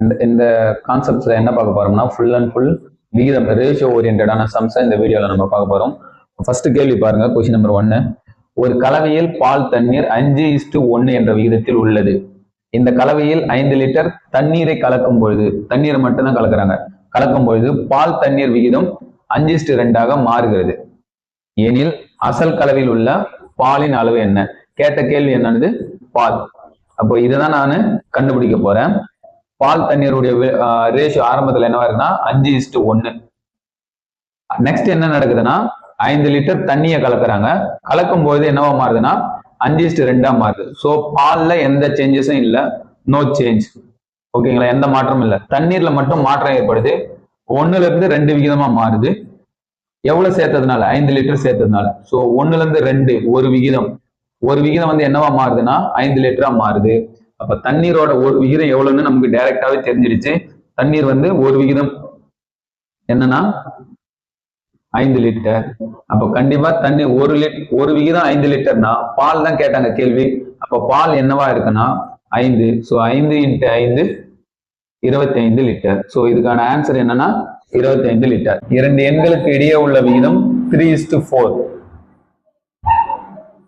இந்த இந்த கான்செப்ட்ஸ்ல என்ன பார்க்க போறோம்னா ஃபுல் அண்ட் ஃபுல் விகிதம் ரேஷியோ ஓரியன்டான சம்ஸை இந்த வீடியோல நம்ம பார்க்க போறோம். ஃபர்ஸ்ட் கேள்வி பாருங்க கொஸ்டின் நம்பர் ஒன்னு ஒரு கலவையில் பால் தண்ணீர் அஞ்சு இஸ்டு ஒன்னு என்ற விகிதத்தில் உள்ளது. இந்த கலவையில் ஐந்து லிட்டர் தண்ணீரை கலக்கும் பொழுது தண்ணீரை மட்டும்தான் கலக்குறாங்க. கலக்கும் பொழுது பால் தண்ணீர் விகிதம் அஞ்சு இஸ்டு ரெண்டாக மாறுகிறது. எனில் அசல் கலவையில் உள்ள பாலின் அளவு என்ன? கேட்ட கேள்வி என்னது பால். அப்போ இதுதான் நான் கண்டுபிடிக்க போறேன். பால் தண்ணீருடைய ரேஷியோ ஆரம்பத்தில் என்னவா இருக்குன்னா அஞ்சு இஸ்டு ஒன்னு நெக்ஸ்ட் என்ன நடக்குதுன்னா ஐந்து லிட்டர் தண்ணியை கலக்குறாங்க. கலக்கும் போது என்னவா மாறுதுன்னா அஞ்சு இஸ்டு ரெண்டா மாறுது. ஸோ பால்ல எந்த சேஞ்சஸும் இல்லை. நோ சேஞ்ச் ஓகேங்களா எந்த மாற்றமும் இல்லை. தண்ணீர்ல மட்டும் மாற்றம் ஏற்படுது. ஒன்னுல இருந்து ரெண்டு விகிதமா மாறுது. எவ்வளவு சேர்த்ததுனால? ஐந்து லிட்டர் சேர்த்ததுனால. ஸோ ஒன்னுல இருந்து ரெண்டு ஒரு விகிதம். ஒரு விகிதம் வந்து என்னவா மாறுதுன்னா ஐந்து லிட்டரா மாறுது. அப்ப தண்ணீரோட ஒரு விகிதம் எவ்வளவுன்னு நமக்கு டைரக்டாவே தெரிஞ்சிடுச்சு தண்ணீர் வந்து ஒரு விகிதம். என்னன்னா ஐந்து லிட்டர். அப்ப கண்டிப்பா தண்ணி ஒரு லிட் ஒரு விகிதம் ஐந்து லிட்டர்னா பால் தான் கேட்டாங்க கேள்வி. அப்ப பால் என்னவா இருக்குன்னா ஐந்து. ஸோ ஐந்து இன்ட்டு ஐந்து இருபத்தி ஐந்து லிட்டர். ஸோ இதுக்கான ஆன்சர் என்னன்னா இருபத்தி ஐந்து லிட்டர். இரண்டு எண்களுக்கு இடையே உள்ள விகிதம் த்ரீ இஸ்டு ஃபோர்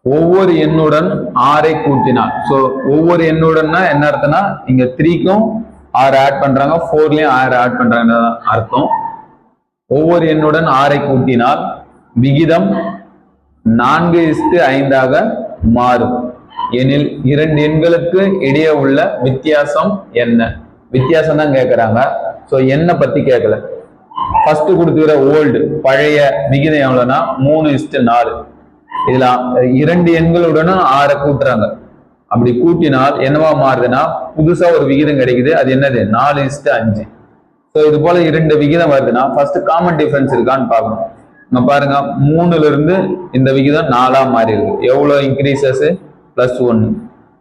ஒவ்வொரு எண்ணுடன் ஆறை கூட்டினால் ஸோ ஒவ்வொரு எண்ணுடன்னா என்ன அர்த்தம்னா இங்க த்ரீக்கும் ஆறு ஆட் பண்றாங்க ஃபோர்லயும் ஆறு ஆட் பண்றாங்க அர்த்தம். ஒவ்வொரு எண்ணுடன் ஆறை கூட்டினால் விகிதம் நான்கு இஸ்டு ஐந்தாக மாறும். எனில் இரண்டு எண்களுக்கு இடையே உள்ள வித்தியாசம் என்ன? வித்தியாசம் தான் கேட்குறாங்க ஸோ என்ன பத்தி கேட்கல ஃபர்ஸ்ட் கொடுத்துக்கிற ஓல்டு பழைய விகிதம் எவ்வளோன்னா மூணு இஸ்டு நாலு. இதுல இரண்டு எண்களுடனும் ஆறை கூட்டுறாங்க. அப்படி கூட்டினால் என்னவா மாறுதுன்னா புதுசா ஒரு விகிதம் கிடைக்குது. அது என்னது? நாலு இஸ்ட்டு அஞ்சு. ஸோ இது போல இரண்டு விகிதம் வருதுன்னா ஃபர்ஸ்ட் காமன் டிஃபரன்ஸ் இருக்கான்னு பார்க்கணும். நம்ம பாருங்க மூணுல இருந்து இந்த விகிதம் நாலா மாறி இருக்கு எவ்வளோ இன்க்ரீசஸ் பிளஸ் ஒன்று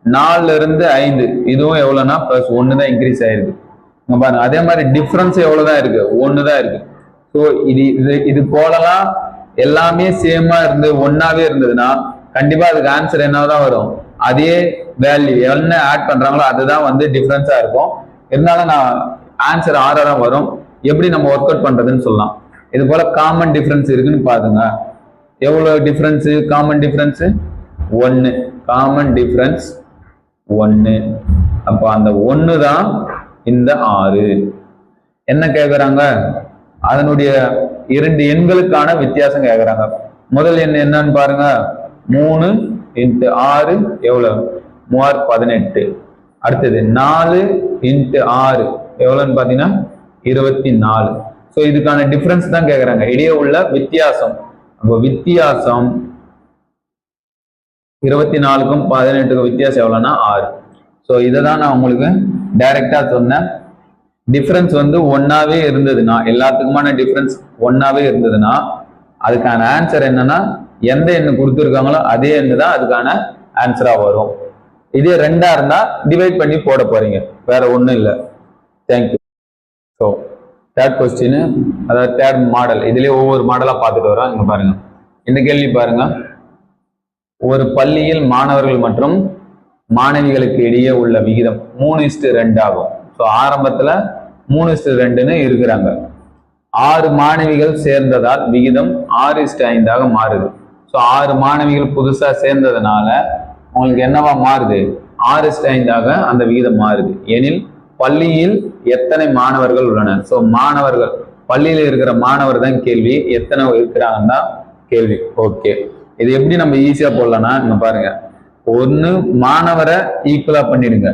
நாலுல இருந்து ஐந்து. இதுவும் எவ்வளோன்னா பிளஸ் ஒன்று தான் இன்க்ரீஸ் ஆயிருக்கு நம்ம பாருங்க அதே மாதிரி டிஃப்ரென்ஸு எவ்வளோ தான் இருக்கு? ஒன்று தான் இருக்கு. ஸோ இது இது இது போலலாம் எல்லாமே சேமா இருந்து ஒன்னாவே இருந்ததுன்னா கண்டிப்பா அதுக்கு ஆன்சர் என்னதான் வரும்? அதே வேல்யூ என்ன ஆட் பண்றாங்களோ அதுதான் வந்து டிஃப்ரென்ஸா இருக்கும். இருந்தாலும் நான் ஆன்சர் ஆறா வரும். எப்படி நம்ம ஒர்க் அவுட் பண்றதுன்னு சொல்லலாம். இது போல காமன் டிஃபரன்ஸ் இருக்குன்னு பாருங்க. எவ்வளவு டிஃபரன்ஸ் காமன் டிஃபரன்ஸ் ஒன்னு காமன் டிஃபரன்ஸ் ஒன்னு அப்ப அந்த ஒன்னு தான் இந்த ஆறு. என்ன கேட்குறாங்க அதனுடைய இரண்டு எண்களுக்கான வித்தியாசம் கேட்குறாங்க முதல் எண் என்னன்னு பாருங்க. மூணு இன்ட்டு ஆறு எவ்வளவு? மூவாறு பதினெட்டு. அடுத்தது நாலு இன்ட்டு ஆறு எவ்வளோன்னு பார்த்தீங்கன்னா? இருபத்தி நாலு ஸோ இதுக்கான டிஃப்ரென்ஸ் தான் கேட்குறாங்க இடையே உள்ள வித்தியாசம். அப்போ வித்தியாசம் இருபத்தி நாலுக்கும் பதினெட்டுக்கும் வித்தியாசம் எவ்வளோன்னா ஆறு. ஸோ இதை தான் நான் உங்களுக்கு டைரெக்டாக சொன்னேன். டிஃப்ரென்ஸ் வந்து ஒன்னாவே இருந்ததுன்னா எல்லாத்துக்குமான டிஃப்ரென்ஸ் ஒன்னாவே இருந்ததுன்னா அதுக்கான ஆன்சர் என்னன்னா எந்த எண்ணு கொடுத்துருக்காங்களோ அதே எண்ணு தான் அதுக்கான ஆன்சரா வரும். இதே ரெண்டா இருந்தா டிவைட் பண்ணி போட போறீங்க. வேற ஒன்றும் இல்லை. Thank you so third question அதாவது தேர்ட் மாடல் இதுலயே ஒவ்வொரு மாடலா பார்த்துட்டு வரோம் இங்க பாருங்க. இந்த கேள்வி பாருங்க. ஒரு பள்ளியில் மாணவர்கள் மற்றும் மாணவிகளுக்கு இடையே உள்ள விகிதம் மூணு இஸ்டு ரெண்டு ஆகும். ஸோ ஆரம்பத்தில் மூணு இஸ்டு ரெண்டுன்னு இருக்கிறாங்க. ஆறு மாணவிகள் சேர்ந்ததால் விகிதம் ஆறு இஸ்ட் ஐந்தாக மாறுது. ஸோ ஆறு மாணவிகள் புதுசாக சேர்ந்ததுனால உங்களுக்கு என்னவா மாறுது? ஆறு இஸ்ட் ஐந்தாக அந்த விகிதம் மாறுது. எனில் பள்ளியில் எத்தனை மாணவர்கள் உள்ளனர்? ஸோ மாணவர்கள் பள்ளியில் இருக்கிற மாணவர் தான் கேள்வி. எத்தனை இருக்கிறாங்கன்னு தான் கேள்வி. ஓகே இது எப்படி நம்ம ஈஸியாக போடலாம்னா இங்க பாருங்க. ஒன்று மாணவரை ஈக்குவலாக பண்ணிடுங்க.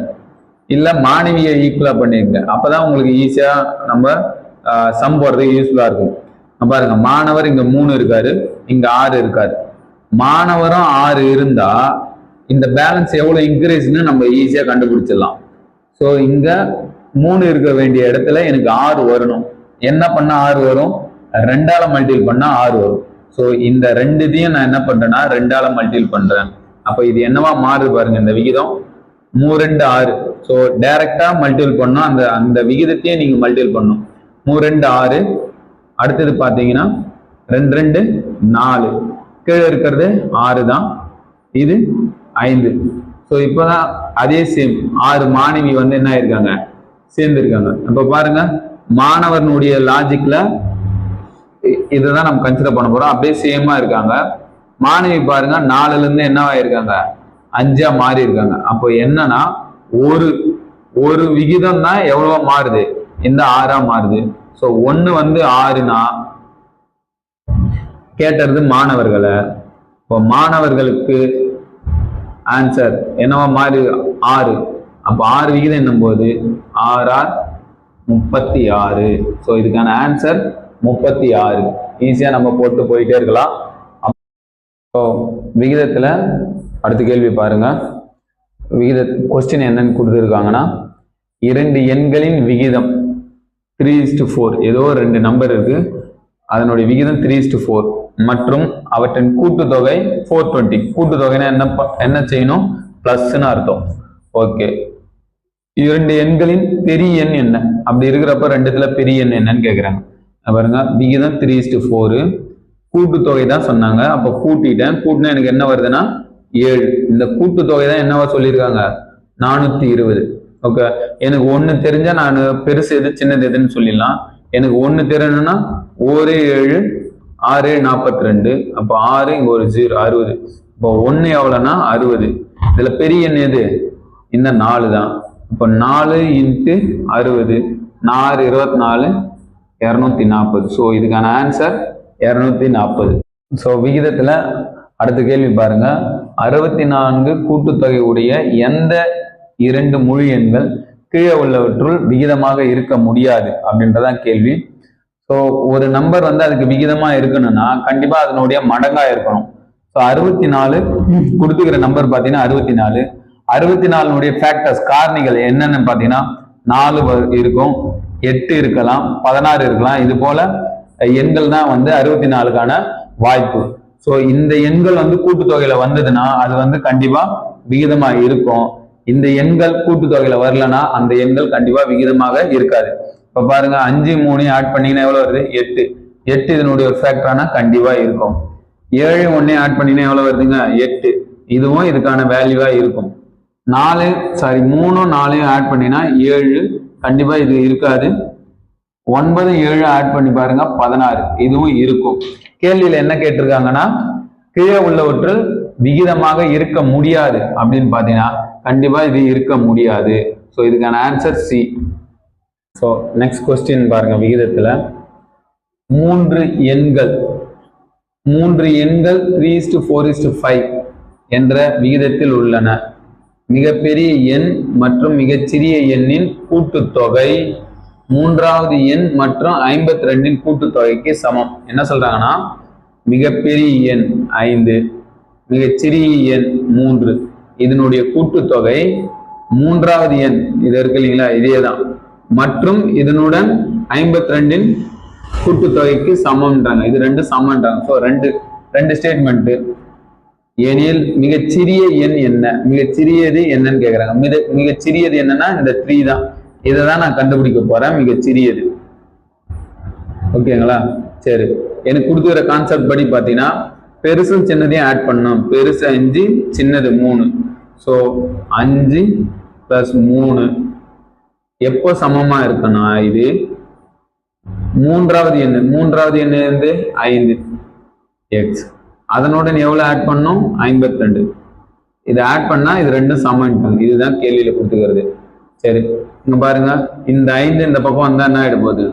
இல்லை மாணவியை ஈக்குவலாக பண்ணிடுங்க அப்பதான் உங்களுக்கு ஈஸியாக நம்ம சம் போடுறதுக்கு யூஸ்ஃபுல்லாக இருக்கும். பாருங்க மாணவர் இங்கே மூணு இருக்காரு இங்கே ஆறு இருக்காரு. மாணவரும் ஆறு இருந்தால் இந்த பேலன்ஸ் எவ்வளோ இன்க்ரீஸ்னு நம்ம ஈஸியாக கண்டுபிடிச்சிடலாம். ஸோ இங்கே மூணு இருக்க வேண்டிய இடத்துல எனக்கு ஆறு வரணும். என்ன பண்ணால் ஆறு வரும்? ரெண்டால மல்டிபிள் பண்ணால் ஆறு வரும். ஸோ இந்த ரெண்டுத்தையும் நான் என்ன பண்ணுறேன்னா ரெண்டால மல்டிபிள் பண்ணுறேன் அப்போ இது என்னவா மாறுது பாருங்க இந்த விகிதம். மூ ரெண்டு ஆறு. ஸோ டைரக்டாக மல்டிபிள் பண்ணோம் அந்த அந்த விகிதத்தையே நீங்கள் மல்டிபிள் பண்ணும் மூ ரெண்டு ஆறு. அடுத்தது பார்த்தீங்கன்னா ரெண்டு ரெண்டு நாலு. கீழே இருக்கிறது ஆறு தான் இது ஐந்து. ஸோ இப்போதான் அதே சேம் ஆறு மாணவி வந்து என்ன ஆயிருக்காங்க? சேர்ந்துருக்காங்க. அப்போ பாருங்க மாணவனுடைய லாஜிக்ல இதுதான் நம்ம கன்சிடர் பண்ண போறோம். அப்படியே சேமா இருக்காங்க. மாணவி பாருங்க நாலுல இருந்து என்னவா இருக்காங்க அஞ்சா மாறி இருக்காங்க. அப்போ என்னன்னா ஒரு ஒரு விகிதம் தான் எவ்வளவா மாறுது. இந்த ஆறா மாறுது. ஸோ ஒன்று வந்து ஆறுனா கேட்டது மாணவர்களை. இப்போ மாணவர்களுக்கு ஆன்சர் என்னவா மாறி ஆறு. அப்போ ஆறு விகிதம் என்னும்போது ஆறார் முப்பத்தி ஆறு ஸோ இதுக்கான ஆன்சர் முப்பத்தி ஆறு ஈஸியாக நம்ம போட்டு போயிட்டே இருக்கலாம். அப்போ விகிதத்தில் அடுத்த கேள்வி பாருங்க. விகித கொஸ்டின் என்னன்னு கொடுத்துருக்காங்கன்னா இரண்டு எண்களின் விகிதம் த்ரீ இஸ்டு ஃபோர் ஏதோ ரெண்டு நம்பர் இருக்கு. அதனுடைய விகிதம் த்ரீ இஸ்டு ஃபோர் மற்றும் அவற்றின் கூட்டுத்தொகை ஃபோர் டுவெண்ட்டி கூட்டுத்தொகைனா என்ன ப- என்ன செய்யணும்? பிளஸ்ன்னு அர்த்தம். ஓகே இரண்டு எண்களின் பெரிய எண் என்ன? அப்படி இருக்கிறப்ப ரெண்டுத்துல பெரிய எண் என்னன்னு கேட்குறாங்க பாருங்க. விகிதம் த்ரீ இஸ்டு ஃபோரு கூட்டுத்தொகை தான் சொன்னாங்க. அப்போ கூட்டிட்டேன். கூட்டினா எனக்கு என்ன வருதுன்னா ஏழு. இந்த கூட்டுத்தொகை தான் என்னவா சொல்லியிருக்காங்க? நானூத்தி இருபது. ஓகே எனக்கு ஒன்று தெரிஞ்சா நான் பெருசு எது சின்னது எதுன்னு சொல்லிடலாம். எனக்கு ஒன்று தெரியணும்னா ஒரு ஏழு ஆறு நாற்பத்தி ரெண்டு அப்போ ஆறு இங்க ஒரு ஜீரோ அறுபது. இப்போ ஒன்று எவ்வளோன்னா அறுபது. இதுல பெரிய எண் எது? இந்த நாலு தான். இப்போ நாலு இன்ட்டு அறுபது. நாலு இருபத்தி நாலு இரநூத்தி நாற்பது. ஸோ இதுக்கான ஆன்சர் இரநூத்தி நாற்பது. ஸோ விகிதத்தில் அடுத்த கேள்வி பாருங்க. அறுபத்தி நான்கு கூட்டுத்தொகை உடைய எந்த இரண்டு முழு எண்கள் கீழே உள்ளவற்றுள் விகிதமாக இருக்க முடியாது அப்படின்றதான் கேள்வி. ஸோ ஒரு நம்பர் வந்து அதுக்கு விகிதமா இருக்கணும்னா கண்டிப்பா அதனுடைய மடங்கா இருக்கணும். ஸோ அறுபத்தி நாலு கொடுத்துக்கிற நம்பர் பார்த்தீங்கன்னா அறுபத்தி நாலு அறுபத்தி நாலுனுடைய ஃபேக்டர்ஸ் காரணிகள் என்னென்னு பார்த்தீங்கன்னா நாலு இருக்கும் எட்டு இருக்கலாம் பதினாறு இருக்கலாம். இது போல எண்கள் தான் வந்து அறுபத்தி நாலுக்கான வாய்ப்பு. ஸோ இந்த எண்கள் வந்து கூட்டுத்தொகையில வந்ததுன்னா அது வந்து கண்டிப்பா விகிதமா இருக்கும். இந்த எண்கள் கூட்டுத்தொகையில வரலன்னா அந்த எண்கள் கண்டிப்பா விகிதமாக இருக்காது. இப்ப பாருங்க அஞ்சு மூணு ஆட் பண்ணீங்கன்னா எவ்வளவு வருது? எட்டு. எட்டு இதனுடைய ஒரு ஃபேக்டரானா கண்டிப்பா இருக்கும். ஏழு ஒன்னே ஆட் பண்ணீங்கன்னா எவ்வளவு வருதுங்க? எட்டு. இதுவும் இதுக்கான வேல்யூவா இருக்கும். நாலு சாரி மூணும் நாலையும் ஆட் பண்ணினா ஏழு கண்டிப்பா இது இருக்காது. ஒன்பது ஏழு ஆட் பண்ணி பாருங்க பதினாறு. இதுவும் இருக்கும். கேள்வியில என்ன கேட்டிருக்காங்கன்னா கீழே உள்ளவற்றில் விகிதமாக இருக்க முடியாது அப்படின்னு பாத்தீங்கன்னா கண்டிப்பா இது இருக்க முடியாது. ஸோ இதுக்கான answer C so next question பாருங்க விகிதத்துல. மூன்று எண்கள். மூன்று எண்கள் three is to four is to five என்ற விகிதத்தில் உள்ளன. மிகப்பெரிய எண் மற்றும் மிகச்சிறிய எண்ணின் கூட்டுத்தொகை. மூன்றாவது எண் மற்றும் ஐம்பத்தி ரெண்டின் கூட்டுத்தொகைக்கு சமம். என்ன சொல்றாங்கன்னா? மிகப்பெரிய எண் ஐந்து மிகச்சிறிய எண் மூன்று. இதனுடைய கூட்டுத்தொகை மூன்றாவது எண். இது இருக்கு இல்லைங்களா? இதே தான் மற்றும் இதனுடன் ஐம்பத்தி ரெண்டின் கூட்டுத்தொகைக்கு சமம்ன்றாங்க. இது ரெண்டு சமம்ன்றாங்க. ஸோ ரெண்டு ரெண்டு ஸ்டேட்மெண்ட்டு எனில் மிகச்சிறிய எண் என்ன? மிகச்சிறியது என்னன்னு கேட்குறாங்க மிக மிகச்சிறியது என்னன்னா இந்த த்ரீ தான். இதை தான் நான் கண்டுபிடிக்க போறேன். மிகச்சிறியது ஓகேங்களா? சரி. எனக்கு கொடுத்துக்கிற கான்செப்ட் படி பார்த்தீங்கன்னா பெருசும் சின்னதையும் ஆட் பண்ணும் பெருசு அஞ்சு சின்னது மூணு. ஸோ அஞ்சு ப்ளஸ் மூணு. எப்போ சமமாக இருக்குன்னா இது? மூன்றாவது எண்ணு. மூன்றாவது எண்ணு வந்து ஐந்து. எக்ஸ் அதனுடன் எவ்வளோ ஆட் பண்ணோம் ஐம்பத்தி ரெண்டு. இதை ஆட் பண்ணால் இது ரெண்டும் சமன்ட்டாங்க இதுதான் கேள்வியில் கொடுத்துக்கிறது. சரி இங்க பாருங்க. இந்த ஐந்து இந்த பக்கம் வந்தா என்ன ஆயிட போகுது?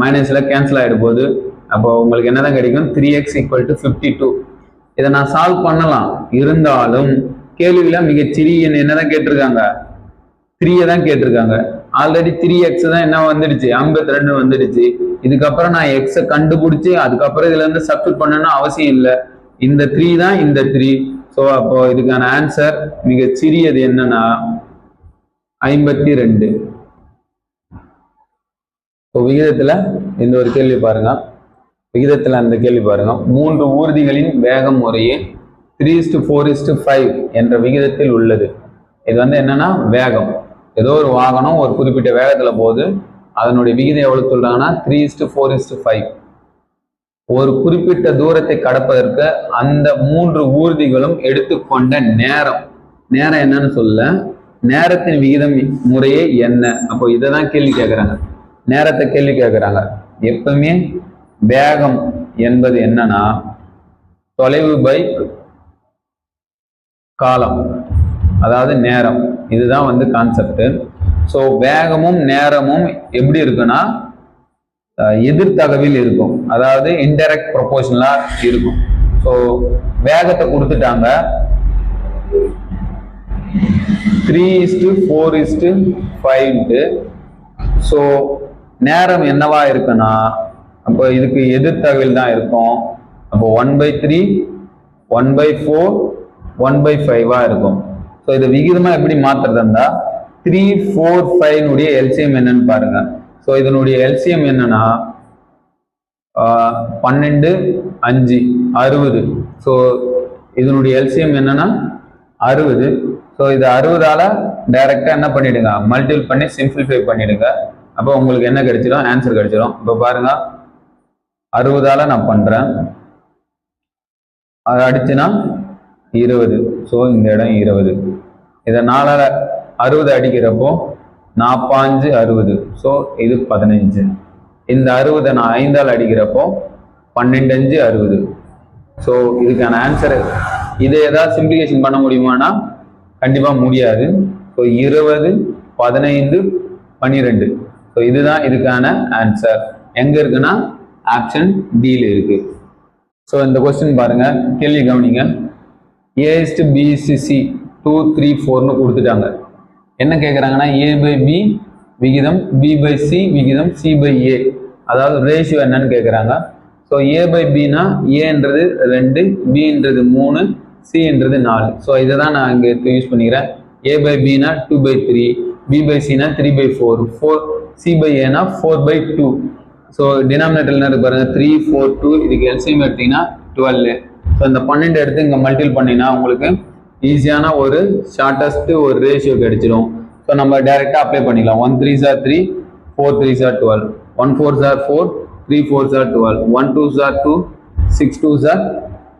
மைனஸ்ல கேன்சல் ஆயிட போகுது. அப்போ உங்களுக்கு என்னதான் கிடைக்கும்? Three X equal to fifty two இதை நான் சால்வ் பண்ணலாம். இருந்தாலும் கேள்வியில மிகச்சிறிய எண் என்னதான் கேட்டிருக்காங்க? த்ரீயை தான் கேட்டிருக்காங்க. ஆல்ரெடி த்ரீ எக்ஸ் தான் என்ன வந்துடுச்சு? ஐம்பத்தி ரெண்டு வந்துடுச்சு. இதுக்கப்புறம் நான் எக்ஸை கண்டுபிடிச்சி அதுக்கப்புறம் இதுல இருந்து சப்ஸ்டிட் பண்ணணும்னு அவசியம் இல்லை. இந்த த்ரீ தான் இந்த த்ரீ ஸோ அப்போ இதுக்கான ஆன்சர் மிக சிறியது என்னன்னா ஐம்பத்தி ரெண்டு. இப்போ விகிதத்தில் இந்த ஒரு கேள்வி பாருங்க. விகிதத்தில் அந்த கேள்வி பாருங்க. மூன்று ஊர்திகளின் வேகம் முறையே three is to four is to five என்ற விகிதத்தில் உள்ளது. இது வந்து என்னன்னா வேகம். ஏதோ ஒரு வாகனம் ஒரு குறிப்பிட்ட வேகத்தில் போகுது. அதனுடைய விகிதம் எவ்வளவு சொல்றாங்கன்னா three is to four is to five ஒரு குறிப்பிட்ட தூரத்தை கடப்பதற்கு அந்த மூன்று ஊர்திகளும் எடுத்துக்கொண்ட நேரம். நேரம் என்னன்னு சொல்ல நேரத்தின் விகிதம் முறையே என்ன? அப்போ இதை தான் கேள்வி கேட்குறாங்க நேரத்தை கேள்வி கேட்குறாங்க எப்பவுமே வேகம் என்பது என்னன்னா தொலைவு பை காலம். அதாவது நேரம். இதுதான் வந்து கான்செப்ட் ஸோ வேகமும் நேரமும் எப்படி இருக்குன்னா எதிர்த்தகவில் இருக்கும். அதாவது இன்டைரக்ட் ப்ரொபோஷனலா இருக்கும். ஸோ வேகத்தை கொடுத்துட்டாங்க. Three is to four is to five so நேரம் என்னவா இருக்குன்னா அப்போ இதுக்கு எதிர்த்தகவில் தான் இருக்கும்? அப்போ one by three one by four one by ஃபைவாக இருக்கும். ஸோ இதை விகிதமாக எப்படி மாத்துறது இருந்தால் த்ரீ ஃபோர் ஃபைவ்னுடைய எல்சிஎம் என்னன்னு பாருங்க. ஸோ இதனுடைய எல்சிஎம் என்னன்னா பன்னெண்டு அஞ்சு அறுபது. ஸோ இதனுடைய எல்சிஎம் என்னன்னா அறுபது. ஸோ இது அறுபதால டைரெக்டாக என்ன பண்ணிடுங்க? மல்டிபிள் பண்ணி சிம்பிளிஃபை பண்ணிடுங்க. அப்போ உங்களுக்கு என்ன கிடைச்சிடும் ஆன்சர் கிடைச்சிடும் இப்போ பாருங்க. அறுபதால நான் பண்ணுறேன் அது அடிச்சுன்னா இருபது. ஸோ இந்த இடம் இருபது. இதை நாலால் அறுபது அடிக்கிறப்போ நாப்பாஞ்சு அறுபது. ஸோ இது பதினஞ்சு. இந்த அறுபதை நான் ஐந்தால் அடிக்கிறப்போ பன்னெண்டு அஞ்சு அறுபது. ஸோ இதுக்கான ஆன்சர் இதை ஏதாவது சிம்பிளிகேஷன் பண்ண முடியுமானா கண்டிப்பாக முடியாது. ஸோ இருபது பதினைந்து பன்னிரெண்டு ஸோ இதுதான் இதுக்கான ஆன்சர் எங்கே இருக்குன்னா ஆப்ஷன் டியில் இருக்கு. ஸோ இந்த கொஸ்டின் பாருங்க. கேள்வி கவனிங்க. ஏஸ்ட் பிசிசி டூ த்ரீ ஃபோர்னு கொடுத்துட்டாங்க. என்ன கேட்குறாங்கன்னா ஏ பை பி விகிதம் பி பை சி விகிதம் சி பை ஏ அதாவது ரேஷியோ என்னன்னு கேட்குறாங்க ஸோ ஏ பை பினா ஏன்றது ரெண்டு பின்றது மூணு சின்றது நாலு. ஸோ இதை தான் நான் இங்கே யூஸ் பண்ணிக்கிறேன். A by Bina two by three B by சினா three by four four C by ஏனா ஃபோர் பை டூ ஸோ டினாமினேட்டர்ல இருக்கு பாருங்க? த்ரீ ஃபோர் டூ இதுக்கு எல்சிஎம் எடுத்தீங்கன்னா டுவெல் ஸோ இந்த பன்னெண்டு எடுத்து இங்கே மல்டிபிள் பண்ணினா உங்களுக்கு ஈஸியான ஒரு ஷார்ட்டஸ்ட்டு ஒரு ரேஷியோ கிடைச்சிடும் ஸோ நம்ம டைரெக்டாக அப்ளை பண்ணிக்கலாம். One three sir three four three sir twelve one four sir four three four sir twelve one two sir two six two sir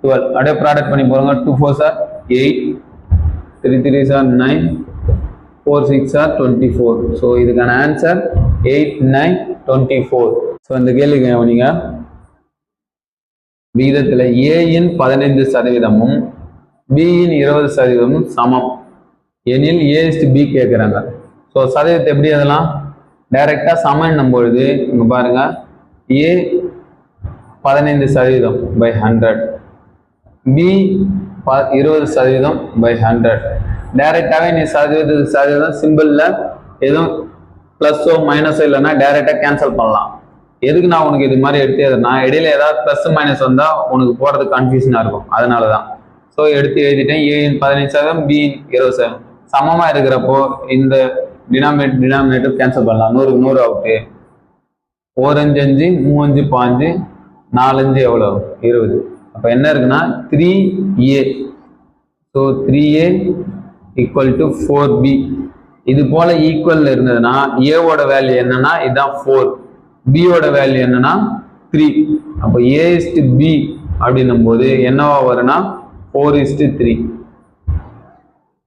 twelve அப்படியே ப்ராடக்ட் பண்ணி போகிறோங்க two four sir eight three three sir nine four six sir twenty four so இதுக்கான answer eight nine twenty four so இந்த கேள்வி கவனிங்க விகிதத்தில் ஏயின் பதினைந்து சதவீதமும் பியின் இருபது சதவீதமும் சமம். எனில் ஏஸ்ட் பி கேட்குறாங்க ஸோ சதவீதத்தை எப்படி அதெல்லாம் டைரெக்டாக சமன்னும் பொழுது இங்கே பாருங்கள் ஏ பதினைந்து சதவீதம் பை ஹண்ட்ரட் பி ப இருபது சதவீதம் பை ஹண்ட்ரட் டைரெக்டாகவே நீ சதவீதத்துக்கு சதவீதம் சிம்பிளில் எதுவும் ப்ளஸ்ஸோ மைனஸோ இல்லைன்னா டைரெக்டாக கேன்சல் பண்ணலாம். எதுக்கு நான் உனக்கு இது மாதிரி எடுத்து எழுதுனா இடையில ஏதாவது ப்ளஸ் மைனஸ் வந்தால் உனக்கு போகிறது கன்ஃபியூஷனாக இருக்கும். அதனால தான் ஸோ எடுத்து எழுதிட்டேன். ஏன் பதினஞ்சு சதவீதம் பி இருபது சதவீதம். சமமாக இருக்கிறப்போ இந்த டினாமினேட் டினாமினேட்டர் கேன்சல் பண்ணலாம். நூறுக்கு நூறு அவுட்டு ஓரஞ்சு அஞ்சு மூவஞ்சு பாஞ்சு நாலஞ்சு எவ்வளோ இருபது. அப்போ என்ன இருக்குன்னா three A so three A equal to four B இது போல ஈக்குவல் இருந்ததுன்னா ஏவோட வேல்யூ என்னன்னா இதுதான் ஃபோர் பியோட வேல்யூ என்னன்னா த்ரீ அப்போ ஏ இஸ்டு பி அப்படின்னும் போது என்னவா வரும்னா ஃபோர் இஸ்டு த்ரீ